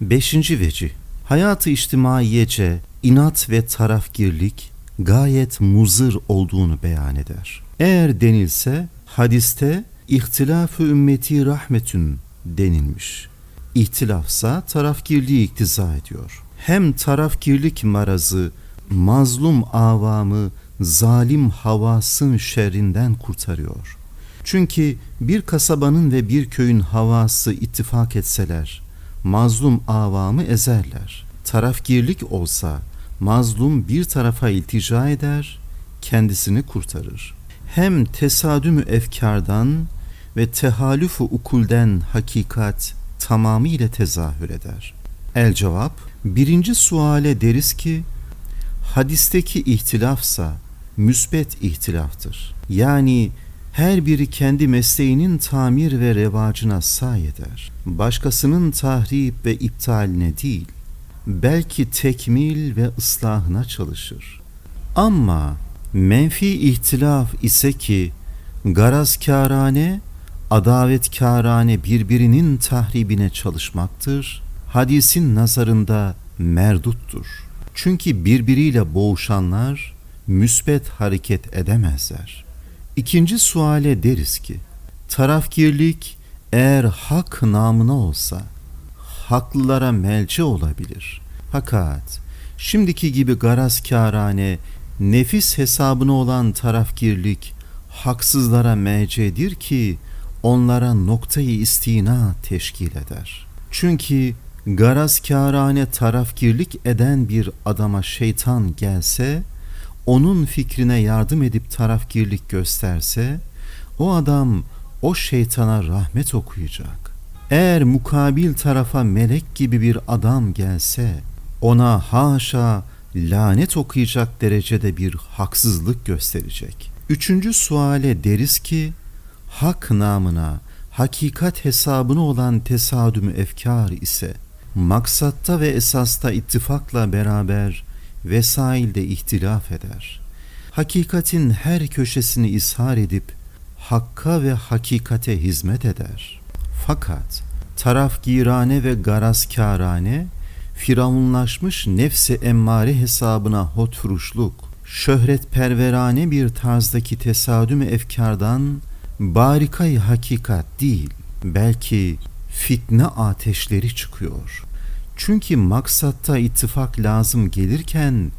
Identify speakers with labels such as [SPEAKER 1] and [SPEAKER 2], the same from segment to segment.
[SPEAKER 1] Beşinci veci, hayatı içtimaiyece inat ve tarafgirlik gayet muzır olduğunu beyan eder. Eğer denilse hadiste ihtilafı ümmeti rahmetün denilmiş. İhtilafsa tarafgirliği iktiza ediyor. Hem tarafgirlik marazı mazlum avamı zalim havasın şerrinden kurtarıyor. Çünkü bir kasabanın ve bir köyün havası ittifak etseler, mazlum avamı ezerler. Tarafgirlik olsa, mazlum bir tarafa iltica eder, kendisini kurtarır. Hem tesadümü efkardan ve tehalüfü ukulden hakikat tamamıyla tezahür eder. El cevap, birinci suale deriz ki, hadisteki ihtilafsa müsbet ihtilaftır. Yani her biri kendi mesleğinin tamir ve revacına say eder. Başkasının tahrip ve iptaline değil, belki tekmil ve ıslahına çalışır. Ama menfi ihtilaf ise ki garazkârane, adavetkârane birbirinin tahribine çalışmaktır, hadisin nazarında merduttur. Çünkü birbiriyle boğuşanlar müsbet hareket edemezler. İkinci suale deriz ki, tarafgirlik eğer hak namına olsa, haklılara melce olabilir. Fakat şimdiki gibi garazkârane, nefis hesabına olan tarafgirlik, haksızlara melcedir ki, onlara noktayı istina teşkil eder. Çünkü garazkârane tarafgirlik eden bir adama şeytan gelse, onun fikrine yardım edip tarafgirlik gösterse, o adam o şeytana rahmet okuyacak. Eğer mukabil tarafa melek gibi bir adam gelse, ona haşa lanet okuyacak derecede bir haksızlık gösterecek. Üçüncü suale deriz ki, hak namına, hakikat hesabına olan tesadümü efkar ise, maksatta ve esasta ittifakla beraber vesailde ihtilaf eder. Hakikatin her köşesini ishar edip hakka ve hakikate hizmet eder. Fakat tarafgirane ve garazkârane firavunlaşmış nefsi emmare hesabına hotfuruşluk, şöhret perverane bir tarzdaki tesadüm efkardan barikayı hakikat değil, belki fitne ateşleri çıkıyor. Çünkü maksatta ittifak lazım gelirken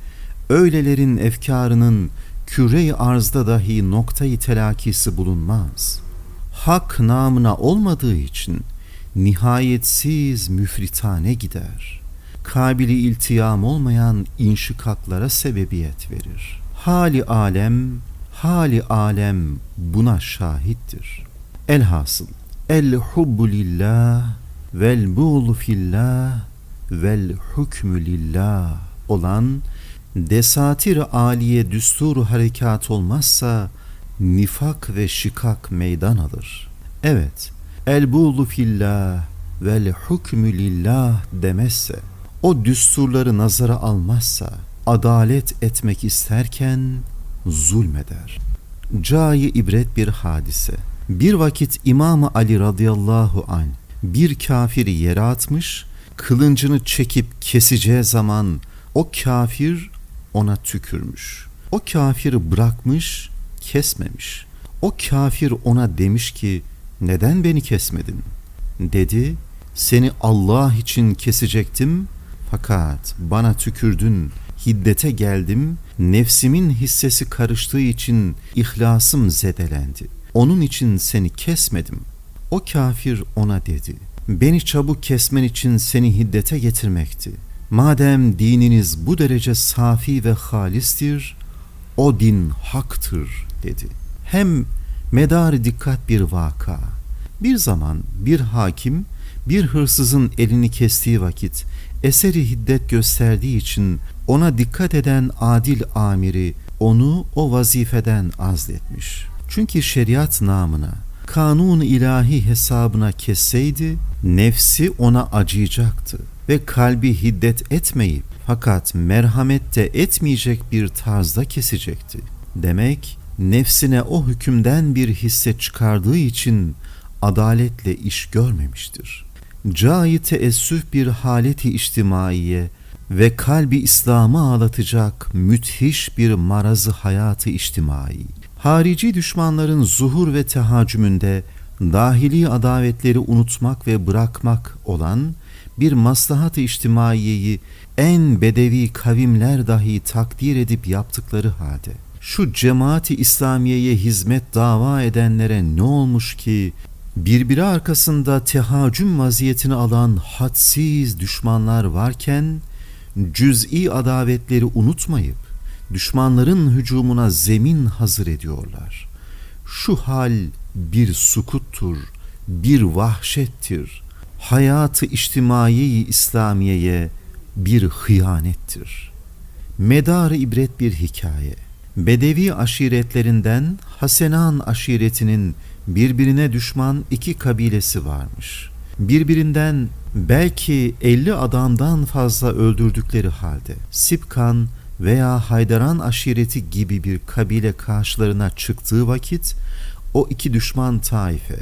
[SPEAKER 1] öylelerin efkarının küre-i arzda dahi noktayı telakisi bulunmaz. Hak namına olmadığı için nihayetsiz müfritane gider. Kabili iltiyam olmayan inşikaklara sebebiyet verir. Hali alem, hali alem buna şahittir. Elhasıl, el hubbu lillah vel buğlu fillah vel hükmü lillah olan desatir aliye düsturu harekat olmazsa nifak ve şikak meydan alır. Evet, el buğlu fillah vel hükmü lillah demezse, o düsturları nazara almazsa, adalet etmek isterken zulmeder. Cayı ibret bir hadise. Bir vakit İmam Ali radıyallahu an bir kafiri yere atmış, kılıncını çekip keseceği zaman o kafir ona tükürmüş. O kafiri bırakmış, kesmemiş. O kafir ona demiş ki neden beni kesmedin? Dedi seni Allah için kesecektim fakat bana tükürdün, hiddete geldim, nefsimin hissesi karıştığı için ihlasım zedelendi. Onun için seni kesmedim. O kafir ona dedi, beni çabuk kesmen için seni hiddete getirmekti. Madem dininiz bu derece safi ve halistir, o din haktır dedi. Hem medar dikkat bir vaka. Bir zaman bir hakim bir hırsızın elini kestiği vakit eseri hiddet gösterdiği için ona dikkat eden adil amiri onu o vazifeden azletmiş. Çünkü şeriat namına kanun ilahi hesabına kesseydi nefsi ona acıyacaktı ve kalbi hiddet etmeyip fakat merhamette etmeyecek bir tarzda kesecekti. Demek nefsine o hükümden bir hisse çıkardığı için adaletle iş görmemiştir. cai teessüf bir haleti içtimaiye ve kalbi İslam'ı ağlatacak müthiş bir marazı hayatı içtimai. Harici düşmanların zuhur ve tehacümünde dahili adavetleri unutmak ve bırakmak olan bir maslahat-ı içtimaiyeyi en bedevi kavimler dahi takdir edip yaptıkları halde şu cemaati İslamiye'ye hizmet dava edenlere ne olmuş ki birbiri arkasında tehacüm vaziyetini alan hadsiz düşmanlar varken cüz'i adavetleri unutmayıp düşmanların hücumuna zemin hazır ediyorlar. Şu hal bir sukuttur, bir vahşettir. Hayatı içtimai İslamiye'ye bir hıyanettir. Medar ibret bir hikaye. Bedevi aşiretlerinden Hasenan aşiretinin birbirine düşman iki kabilesi varmış. Birbirinden belki 50 adamdan fazla öldürdükleri halde Sipkan veya Haydaran aşireti gibi bir kabile karşılarına çıktığı vakit o iki düşman taife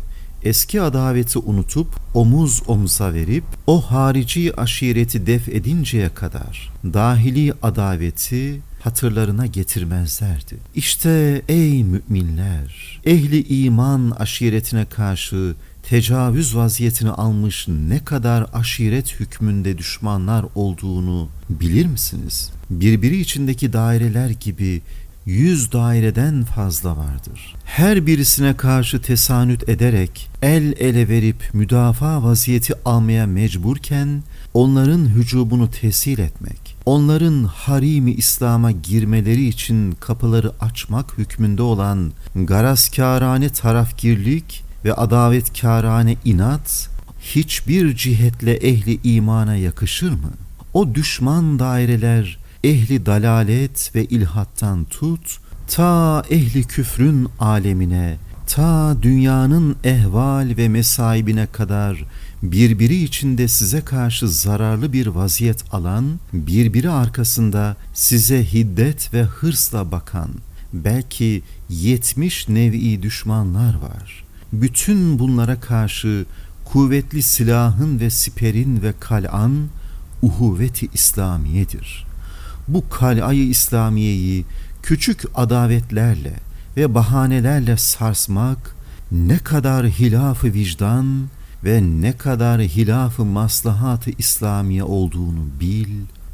[SPEAKER 1] eski adaveti unutup omuz omuza verip o harici aşireti def edinceye kadar dahili adaveti hatırlarına getirmezlerdi. İşte ey müminler, ehli iman aşiretine karşı tecavüz vaziyetini almış ne kadar aşiret hükmünde düşmanlar olduğunu bilir misiniz? Birbiri içindeki daireler gibi yüz daireden fazla vardır. Her birisine karşı tesanüt ederek el ele verip müdafaa vaziyeti almaya mecburken onların hücubunu tesir etmek, onların harimi İslam'a girmeleri için kapıları açmak hükmünde olan garazkârane tarafgirlik ve adavetkârane inat hiçbir cihetle ehli imana yakışır mı? O düşman daireler ehli dalalet ve ilhattan tut, ta ehli küfrün alemine, ta dünyanın ehval ve mesaibine kadar birbiri içinde size karşı zararlı bir vaziyet alan, birbiri arkasında size hiddet ve hırsla bakan, belki yetmiş nevi düşmanlar var. Bütün bunlara karşı kuvvetli silahın ve siperin ve kal'an uhuvveti İslamiyedir.'' bu kal'ayı İslamiyeyi küçük adavetlerle ve bahanelerle sarsmak ne kadar hilafı vicdan ve ne kadar hilafı maslahatı İslamiye olduğunu bil,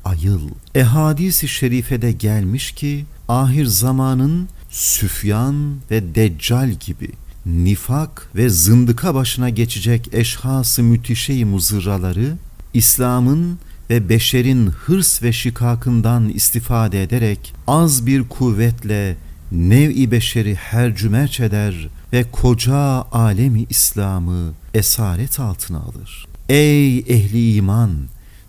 [SPEAKER 1] ayıl. Ehadis-i şerifede gelmiş ki ahir zamanın Süfyan ve Deccal gibi nifak ve zındıka başına geçecek eşhası müthişe-i muzırraları İslam'ın ve beşerin hırs ve şikakından istifade ederek az bir kuvvetle nev-i beşeri hercümerç eder ve koca alemi İslam'ı esaret altına alır. Ey ehli iman!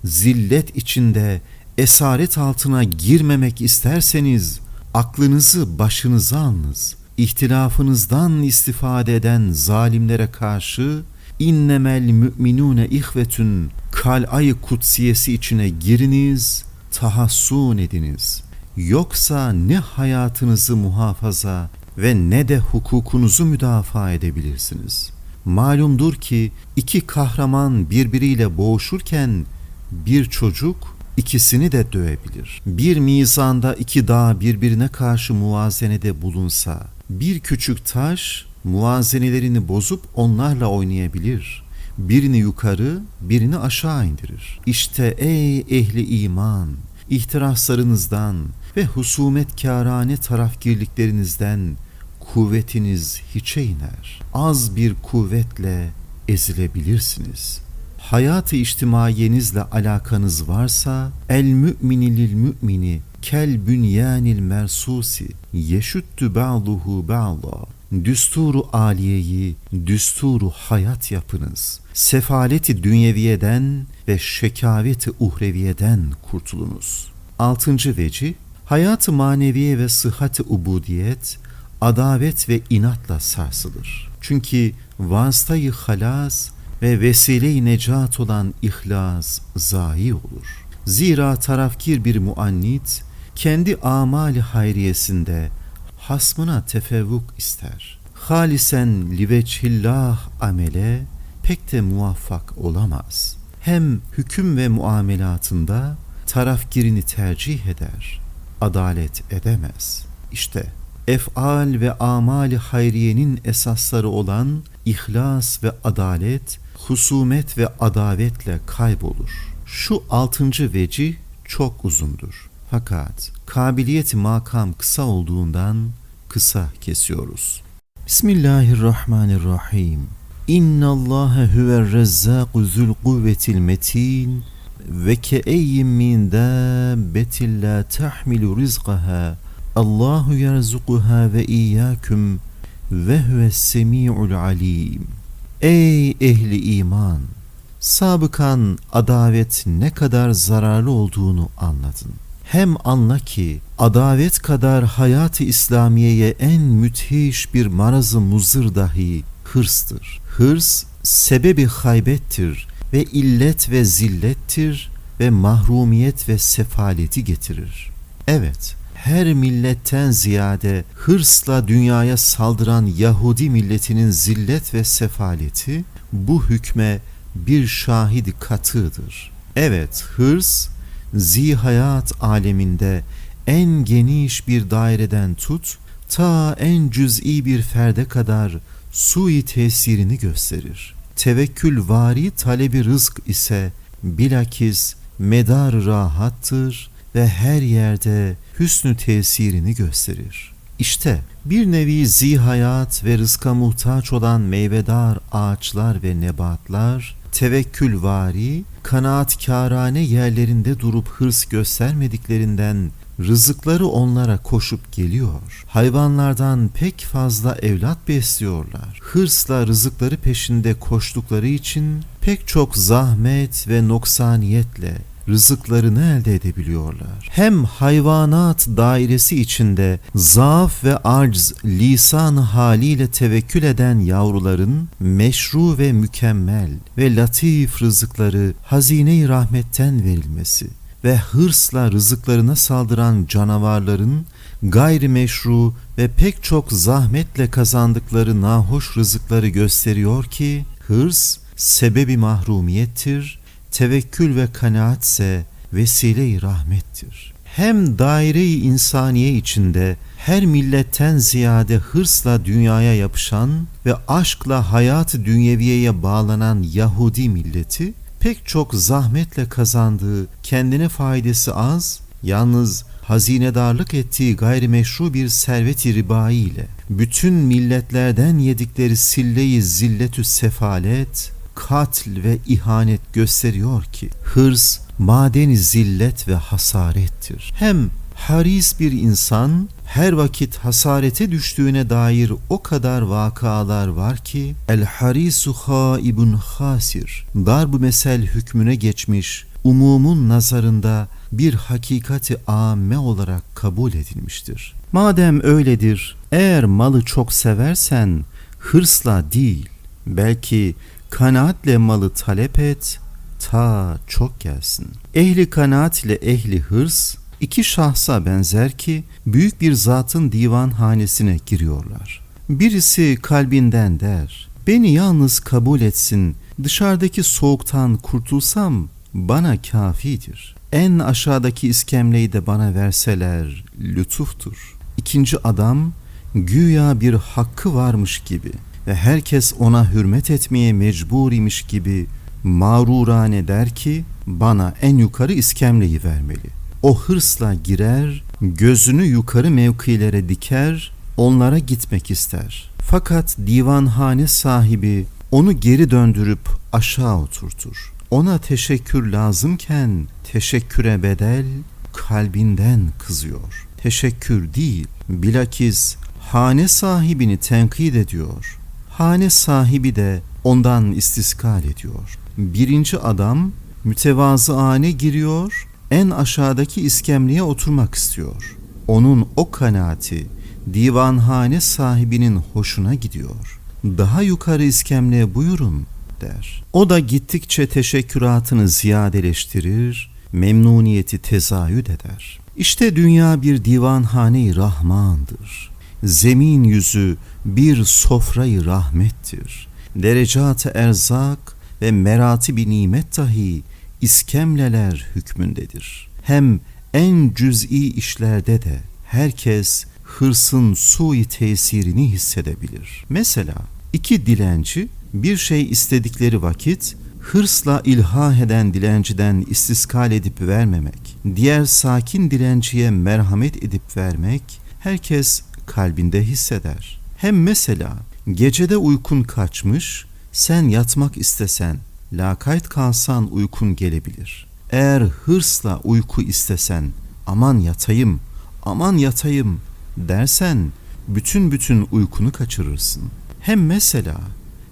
[SPEAKER 1] Zillet içinde esaret altına girmemek isterseniz aklınızı başınıza alınız. İhtilafınızdan istifade eden zalimlere karşı innemel müminune ihvetün kal'ayı kutsiyesi içine giriniz, tahassun ediniz. Yoksa ne hayatınızı muhafaza ve ne de hukukunuzu müdafaa edebilirsiniz. Malumdur ki iki kahraman birbiriyle boğuşurken bir çocuk ikisini de dövebilir. Bir mizanda iki dağ birbirine karşı muvazenede bulunsa, bir küçük taş muvazenelerini bozup onlarla oynayabilir. Birini yukarı, birini aşağı indirir. İşte ey ehli iman, ihtiraslarınızdan ve husumetkârane tarafgirliklerinizden kuvvetiniz hiçe iner. Az bir kuvvetle ezilebilirsiniz. Hayatı içtimaiyenizle alakanız varsa el mümini lil mümini kel bünyanil mersusi yeşüttü ba'duhu ba'da düsturu aliyeyi, düsturu hayat yapınız. Sefaleti dünyeviyeden ve şekaveti uhreviyeden kurtulunuz. Altıncı veci, hayatı maneviye ve sıhhati ubudiyet, adavet ve inatla sarsılır. Çünkü vasıtayı halas ve vesile-i necat olan ihlas zayi olur. Zira tarafkir bir muannit, kendi amali hayriyesinde hasmına tefevvuk ister. Halisen liveçhillah amele pek de muvaffak olamaz. Hem hüküm ve muamelatında tarafgirini tercih eder, adalet edemez. İşte efal ve amali hayriyenin esasları olan ihlas ve adalet, husumet ve adavetle kaybolur. Şu altıncı veci çok uzundur. Fakat kabiliyet makam kısa olduğundan kısa kesiyoruz. Bismillahirrahmanirrahim. İnna Allahe huver rezzaku zul kuvvetil metin ve ke eyyin min dabbetin la tahmilu rizqaha Allahu yerzukuha ve iyyaküm ve huves semi'ul alim. Ey ehli iman! Sabıkan adavet ne kadar zararlı olduğunu anladın. Hem anla ki adavet kadar hayat-ı İslamiye'ye en müthiş bir marazı muzır dahi hırstır. Hırs sebebi haybettir ve illet ve zillettir ve mahrumiyet ve sefaleti getirir. Evet, her milletten ziyade hırsla dünyaya saldıran Yahudi milletinin zillet ve sefaleti bu hükme bir şahidi katıdır. Evet, hırs zihayat aleminde en geniş bir daireden tut, ta en cüz'i bir ferde kadar sui tesirini gösterir. Tevekkül vari talebi rızk ise bilakis medar rahattır ve her yerde hüsnü tesirini gösterir. İşte bir nevi zihayat ve rızka muhtaç olan meyvedar ağaçlar ve nebatlar tevekkülvari, kanaatkârane yerlerinde durup hırs göstermediklerinden rızıkları onlara koşup geliyor. Hayvanlardan pek fazla evlat besliyorlar. Hırsla rızıkları peşinde koştukları için pek çok zahmet ve noksaniyetle rızıklarını elde edebiliyorlar. Hem hayvanat dairesi içinde zaaf ve arz lisan haliyle tevekkül eden yavruların meşru ve mükemmel ve latif rızıkları hazine-i rahmetten verilmesi ve hırsla rızıklarına saldıran canavarların gayrimeşru ve pek çok zahmetle kazandıkları nahoş rızıkları gösteriyor ki hırs sebebi mahrumiyettir tevekkül ve kanaatse vesile-i rahmettir. Hem daire-i insaniye içinde her milletten ziyade hırsla dünyaya yapışan ve aşkla hayat-ı dünyeviyeye bağlanan Yahudi milleti pek çok zahmetle kazandığı kendine faydası az, yalnız hazinedarlık ettiği gayrimeşru bir servet-i ribai ile bütün milletlerden yedikleri sille-i zilletü sefalet, katl ve ihanet gösteriyor ki hırs madeni zillet ve hasarettir. Hem haris bir insan her vakit hasarete düştüğüne dair o kadar vakalar var ki el harisu haibun hasir darb mesel hükmüne geçmiş umumun nazarında bir hakikati âme olarak kabul edilmiştir. Madem öyledir, eğer malı çok seversen hırsla değil, belki kanaatle malı talep et, ta çok gelsin. Ehli kanaat ile ehli hırs, iki şahsa benzer ki büyük bir zatın divan hanesine giriyorlar. Birisi kalbinden der, beni yalnız kabul etsin, dışarıdaki soğuktan kurtulsam bana kafidir. En aşağıdaki iskemleyi de bana verseler lütuftur. İkinci adam güya bir hakkı varmış gibi ve herkes ona hürmet etmeye mecbur imiş gibi mağrurane der ki bana en yukarı iskemleyi vermeli. O hırsla girer, gözünü yukarı mevkilere diker, onlara gitmek ister. Fakat divanhane sahibi onu geri döndürüp aşağı oturtur. Ona teşekkür lazımken teşekküre bedel kalbinden kızıyor. Teşekkür değil, bilakis hane sahibini tenkit ediyor hane sahibi de ondan istiskal ediyor. Birinci adam mütevazıane giriyor, en aşağıdaki iskemleye oturmak istiyor. Onun o kanaati divanhane sahibinin hoşuna gidiyor. Daha yukarı iskemleye buyurun der. O da gittikçe teşekküratını ziyadeleştirir, memnuniyeti tezayüd eder. İşte dünya bir divanhane-i rahmandır. Zemin yüzü bir sofrayı rahmettir. derecat-ı erzak ve merati bir nimet dahi iskemleler hükmündedir. Hem en cüz'i işlerde de herkes hırsın sui tesirini hissedebilir. Mesela iki dilenci bir şey istedikleri vakit hırsla ilha eden dilenciden istiskal edip vermemek, diğer sakin dilenciye merhamet edip vermek herkes kalbinde hisseder. Hem mesela gecede uykun kaçmış, sen yatmak istesen, lakayt kalsan uykun gelebilir. Eğer hırsla uyku istesen, aman yatayım, aman yatayım dersen bütün bütün uykunu kaçırırsın. Hem mesela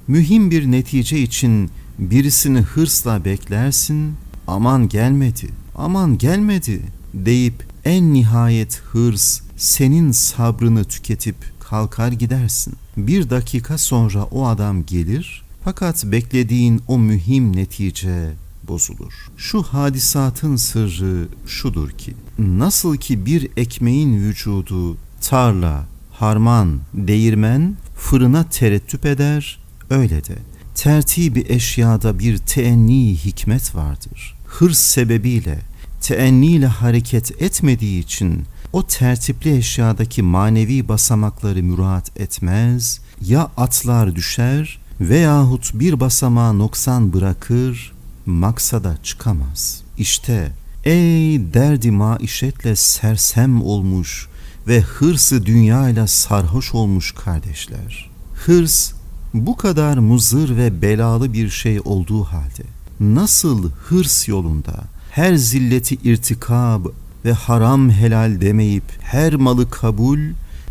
[SPEAKER 1] mühim bir netice için birisini hırsla beklersin, aman gelmedi, aman gelmedi deyip en nihayet hırs senin sabrını tüketip kalkar gidersin. Bir dakika sonra o adam gelir fakat beklediğin o mühim netice bozulur. Şu hadisatın sırrı şudur ki, nasıl ki bir ekmeğin vücudu tarla, harman, değirmen, fırına terettüp eder, öyle de tertibi eşyada bir teenni hikmet vardır. Hırs sebebiyle teenniyle hareket etmediği için o tertipli eşyadaki manevi basamakları müraat etmez, ya atlar düşer veyahut bir basamağı noksan bırakır, maksada çıkamaz. İşte ey derdi maişetle sersem olmuş ve hırsı dünyayla sarhoş olmuş kardeşler. Hırs bu kadar muzır ve belalı bir şey olduğu halde nasıl hırs yolunda her zilleti irtikab ve haram helal demeyip her malı kabul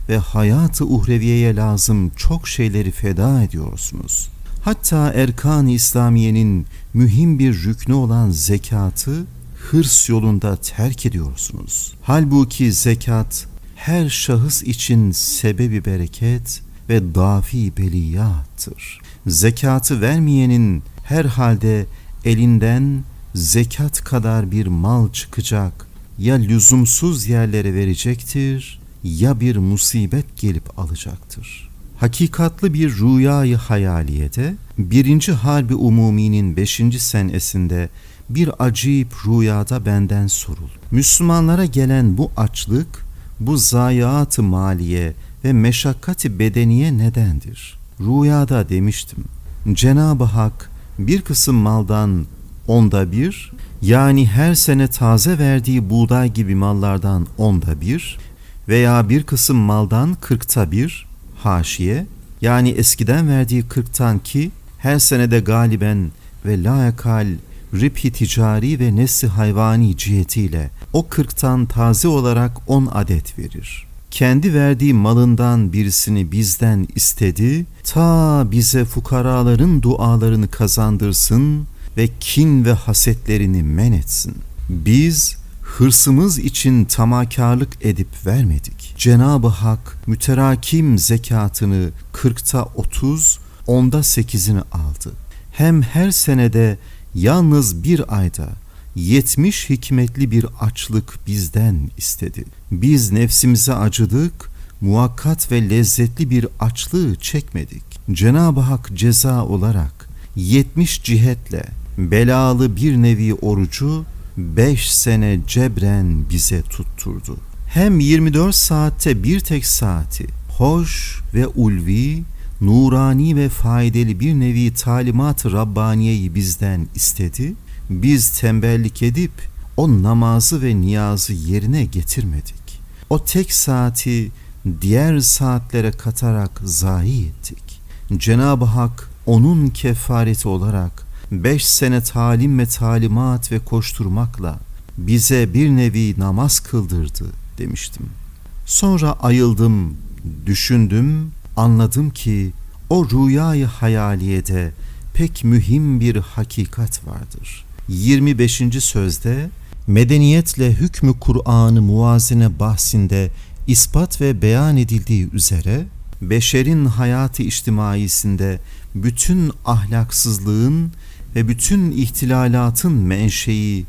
[SPEAKER 1] ve hayatı uhreviyeye lazım çok şeyleri feda ediyorsunuz. Hatta erkan İslamiye'nin mühim bir rüknü olan zekatı hırs yolunda terk ediyorsunuz. Halbuki zekat her şahıs için sebebi bereket ve dafi beliyattır. Zekatı vermeyenin herhalde elinden zekat kadar bir mal çıkacak ya lüzumsuz yerlere verecektir ya bir musibet gelip alacaktır. Hakikatlı bir rüyayı hayaliyede birinci harbi umuminin beşinci senesinde bir acayip rüyada benden sorul. Müslümanlara gelen bu açlık, bu zayiat-ı maliye ve meşakkati bedeniye nedendir? Rüyada demiştim. Cenab-ı Hak bir kısım maldan onda bir, yani her sene taze verdiği buğday gibi mallardan onda bir veya bir kısım maldan kırkta bir, haşiye, yani eskiden verdiği kırktan ki her senede galiben ve layakal riphi ticari ve nesli hayvani cihetiyle o kırktan taze olarak on adet verir. Kendi verdiği malından birisini bizden istedi, ta bize fukaraların dualarını kazandırsın ve kin ve hasetlerini men etsin. Biz hırsımız için tamakarlık edip vermedik. Cenab-ı Hak müterakim zekatını kırkta otuz, onda sekizini aldı. Hem her senede yalnız bir ayda yetmiş hikmetli bir açlık bizden istedi. Biz nefsimize acıdık, muakkat ve lezzetli bir açlığı çekmedik. Cenab-ı Hak ceza olarak yetmiş cihetle belalı bir nevi orucu beş sene cebren bize tutturdu. Hem 24 saatte bir tek saati hoş ve ulvi, nurani ve faydalı bir nevi talimat-ı Rabbaniye'yi bizden istedi. Biz tembellik edip o namazı ve niyazı yerine getirmedik. O tek saati diğer saatlere katarak zayi ettik. Cenab-ı Hak onun kefareti olarak beş sene talim ve talimat ve koşturmakla bize bir nevi namaz kıldırdı demiştim. Sonra ayıldım, düşündüm, anladım ki o rüyayı hayaliyede pek mühim bir hakikat vardır. 25. sözde medeniyetle hükmü Kur'an'ı muvazene bahsinde ispat ve beyan edildiği üzere beşerin hayatı içtimaisinde bütün ahlaksızlığın ve bütün ihtilalatın menşei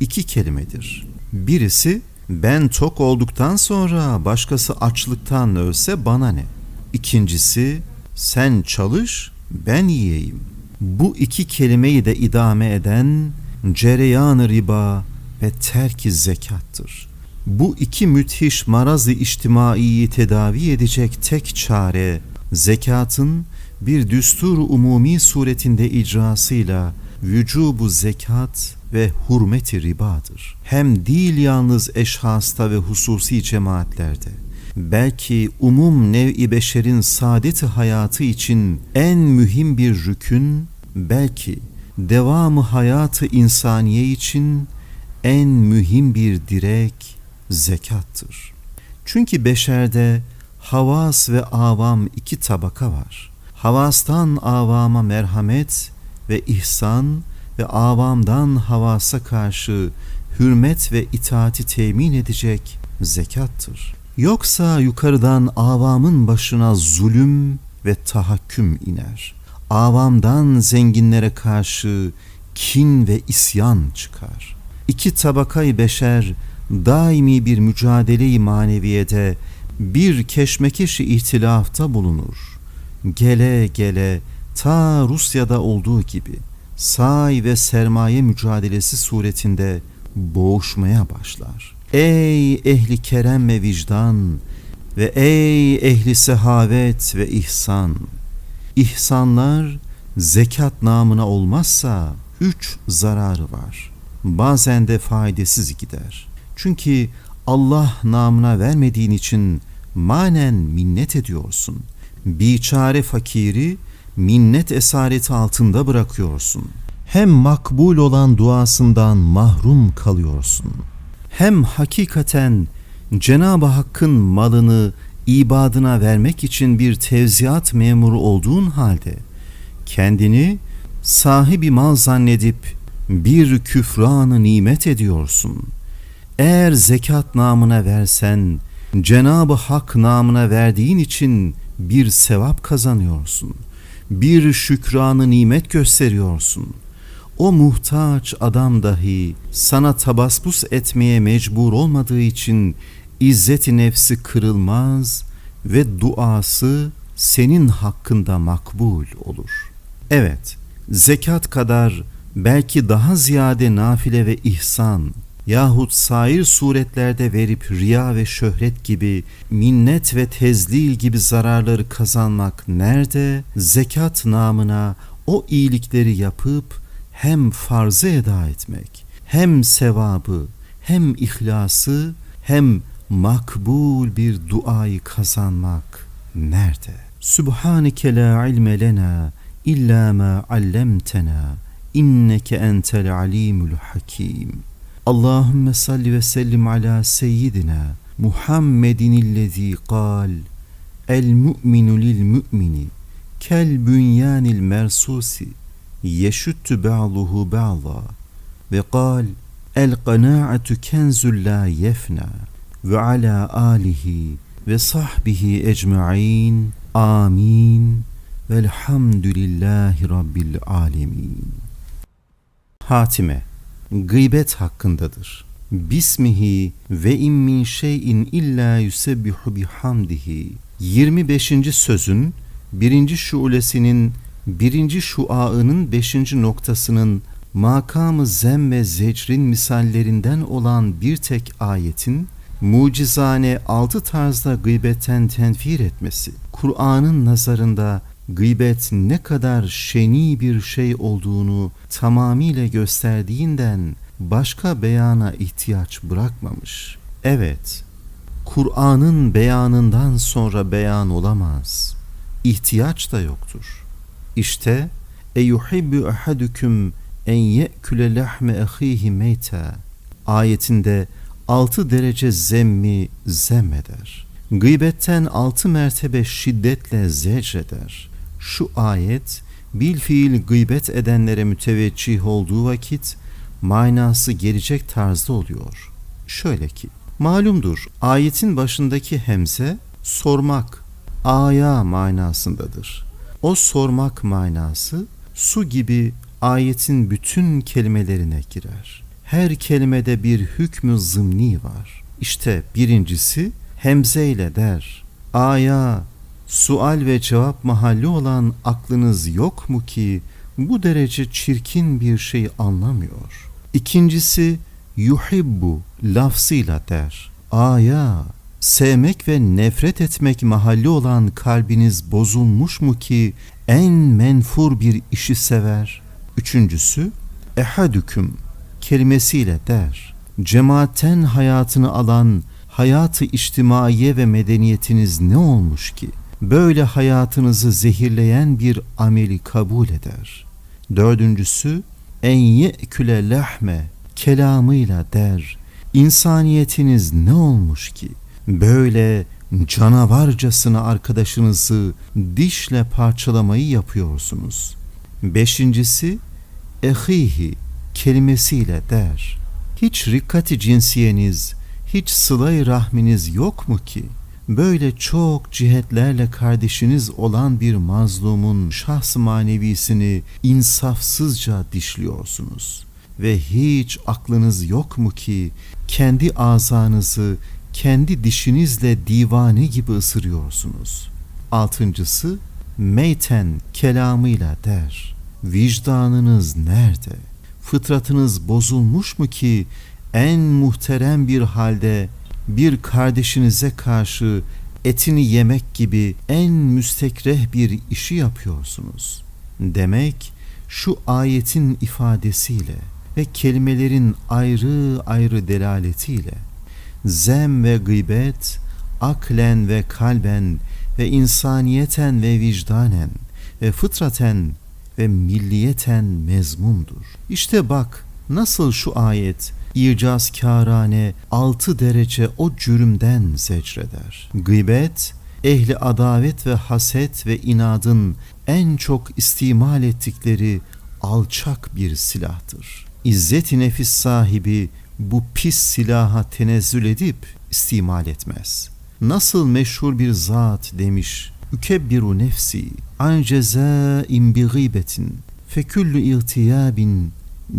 [SPEAKER 1] iki kelimedir. Birisi ben tok olduktan sonra başkası açlıktan ölse bana ne? İkincisi sen çalış ben yiyeyim. Bu iki kelimeyi de idame eden cereyan riba ve terki zekattır. Bu iki müthiş marazı içtimaiyi tedavi edecek tek çare zekatın bir düstur umumi suretinde icrasıyla vücubu zekat ve hurmeti ribadır. Hem değil yalnız eşhasta ve hususi cemaatlerde, belki umum nev-i beşerin saadeti hayatı için en mühim bir rükün, belki devamı hayatı insaniye için en mühim bir direk zekattır. Çünkü beşerde havas ve avam iki tabaka var. Havastan avama merhamet ve ihsan ve avamdan havasa karşı hürmet ve itaati temin edecek zekattır. Yoksa yukarıdan avamın başına zulüm ve tahakküm iner. Avamdan zenginlere karşı kin ve isyan çıkar. İki tabakayı beşer daimi bir mücadele-i maneviyede bir keşmekeşi ihtilafta bulunur. Gele gele ta Rusya'da olduğu gibi say ve sermaye mücadelesi suretinde boğuşmaya başlar. Ey ehli kerem ve vicdan ve ey ehli sehavet ve ihsan! İhsanlar zekat namına olmazsa üç zararı var. Bazen de faydasız gider. Çünkü Allah namına vermediğin için manen minnet ediyorsun. Biçare fakiri minnet esareti altında bırakıyorsun. Hem makbul olan duasından mahrum kalıyorsun. Hem hakikaten Cenab-ı Hakk'ın malını ibadına vermek için bir tevziat memuru olduğun halde kendini sahibi mal zannedip bir küfranı nimet ediyorsun. Eğer zekat namına versen Cenab-ı Hak namına verdiğin için bir sevap kazanıyorsun. Bir şükranı nimet gösteriyorsun. O muhtaç adam dahi sana tabasbus etmeye mecbur olmadığı için izzeti nefsi kırılmaz ve duası senin hakkında makbul olur. Evet, zekat kadar belki daha ziyade nafile ve ihsan yahut sair suretlerde verip riya ve şöhret gibi minnet ve tezlil gibi zararları kazanmak nerede? Zekat namına o iyilikleri yapıp hem farzı eda etmek, hem sevabı, hem ihlası, hem makbul bir duayı kazanmak nerede? Subhaneke la ilme lena illa ma allamtena inneke entel alimul hakim. Allahümme salli ve sellim ala seyyidina Muhammedin illezî kal El mu'minu lil mu'mini kel bünyanil mersusi yeşüttü ba'luhu ba'la ve kal El kanaatu kenzul la yefna ve ala alihi ve sahbihi ecma'in amin velhamdülillahi rabbil alemin. Hatime gıybet hakkındadır. Bismihi ve in min şeyin illa yusebbihu bihamdihi. 25. sözün birinci şulesinin birinci şuaının beşinci noktasının makamı zem ve zecrin misallerinden olan bir tek ayetin mucizane altı tarzda gıybetten tenfir etmesi, Kur'an'ın nazarında gıybet ne kadar şeni bir şey olduğunu tamamıyla gösterdiğinden başka beyana ihtiyaç bırakmamış. Evet, Kur'an'ın beyanından sonra beyan olamaz. İhtiyaç da yoktur. İşte eyuhibbu ahadukum en ye'küle lahme ahihi meyta ayetinde altı derece zemmi zemmeder. Gıybetten altı mertebe şiddetle zecreder şu ayet bil fiil gıybet edenlere müteveccih olduğu vakit manası gelecek tarzda oluyor. Şöyle ki malumdur ayetin başındaki hemze sormak, aya manasındadır. O sormak manası su gibi ayetin bütün kelimelerine girer. Her kelimede bir hükmü zımni var. İşte birincisi hemze ile der. Aya Sual ve cevap mahalli olan aklınız yok mu ki bu derece çirkin bir şey anlamıyor? İkincisi yuhibbu lafzıyla der. Aya sevmek ve nefret etmek mahalli olan kalbiniz bozulmuş mu ki en menfur bir işi sever? Üçüncüsü ehadüküm kelimesiyle der. Cemaatten hayatını alan hayatı içtimaiye ve medeniyetiniz ne olmuş ki? Böyle hayatınızı zehirleyen bir ameli kabul eder. Dördüncüsü en ye'küle lahme kelamıyla der. İnsaniyetiniz ne olmuş ki? Böyle canavarcasına arkadaşınızı dişle parçalamayı yapıyorsunuz. Beşincisi ehihi kelimesiyle der. Hiç rikkati cinsiyeniz, hiç sılay rahminiz yok mu ki? Böyle çok cihetlerle kardeşiniz olan bir mazlumun şahs manevisini insafsızca dişliyorsunuz. Ve hiç aklınız yok mu ki kendi azanızı kendi dişinizle divane gibi ısırıyorsunuz. Altıncısı meyten kelamıyla der. Vicdanınız nerede? Fıtratınız bozulmuş mu ki en muhterem bir halde bir kardeşinize karşı etini yemek gibi en müstekreh bir işi yapıyorsunuz. Demek şu ayetin ifadesiyle ve kelimelerin ayrı ayrı delaletiyle zem ve gıybet aklen ve kalben ve insaniyeten ve vicdanen ve fıtraten ve milliyeten mezmumdur. İşte bak nasıl şu ayet icazkârane altı derece o cürümden zecreder. Gıybet, ehli adavet ve haset ve inadın en çok istimal ettikleri alçak bir silahtır. İzzet-i nefis sahibi bu pis silaha tenezzül edip istimal etmez. Nasıl meşhur bir zat demiş, Ükebbiru nefsi an cezain bi gıybetin feküllü irtiyabin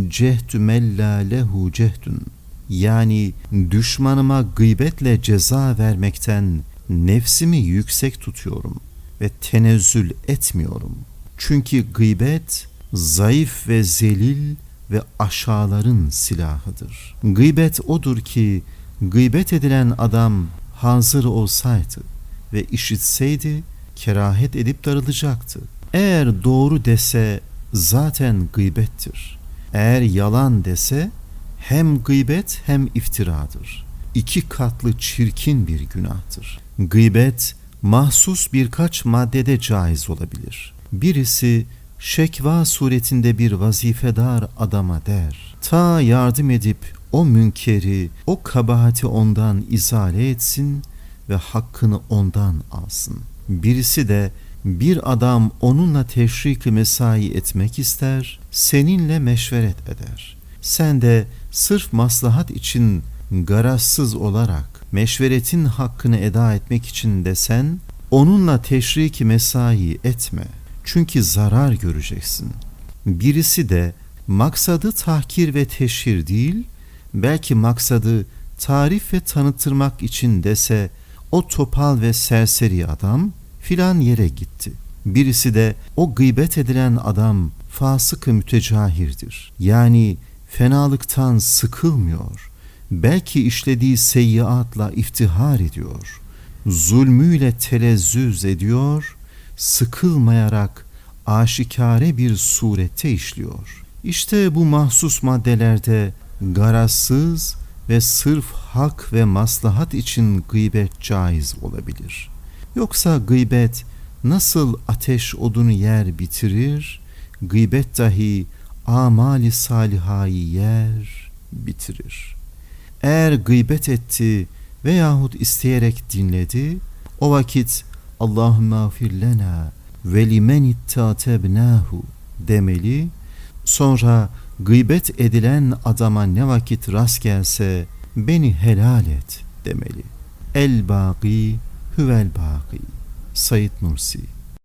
[SPEAKER 1] cehdü mella lehu cehdün yani düşmanıma gıybetle ceza vermekten nefsimi yüksek tutuyorum ve tenezzül etmiyorum. Çünkü gıybet zayıf ve zelil ve aşağıların silahıdır. Gıybet odur ki gıybet edilen adam hazır olsaydı ve işitseydi kerahet edip darılacaktı. Eğer doğru dese zaten gıybettir. Eğer yalan dese hem gıybet hem iftiradır. İki katlı çirkin bir günahtır. Gıybet mahsus birkaç maddede caiz olabilir. Birisi şekva suretinde bir vazifedar adama der. Ta yardım edip o münkeri, o kabahati ondan izale etsin ve hakkını ondan alsın. Birisi de bir adam onunla teşrik mesai etmek ister, seninle meşveret eder. Sen de sırf maslahat için garazsız olarak meşveretin hakkını eda etmek için desen, onunla teşrik mesai etme. Çünkü zarar göreceksin. Birisi de maksadı tahkir ve teşhir değil, belki maksadı tarif ve tanıtırmak için dese, o topal ve serseri adam filan yere gitti. Birisi de o gıybet edilen adam fasık-ı mütecahirdir. Yani fenalıktan sıkılmıyor. Belki işlediği seyyiatla iftihar ediyor. Zulmüyle telezzüz ediyor, sıkılmayarak aşikare bir surette işliyor. İşte bu mahsus maddelerde garazsız ve sırf hak ve maslahat için gıybet caiz olabilir. Yoksa gıybet nasıl ateş odunu yer bitirir, gıybet dahi amali salihayı yer bitirir. Eğer gıybet etti veyahut isteyerek dinledi, o vakit Allahümme afir lena ve limen ittatebnahu demeli, sonra gıybet edilen adama ne vakit rast gelse beni helal et demeli. El baki huvel baki. Said Nursi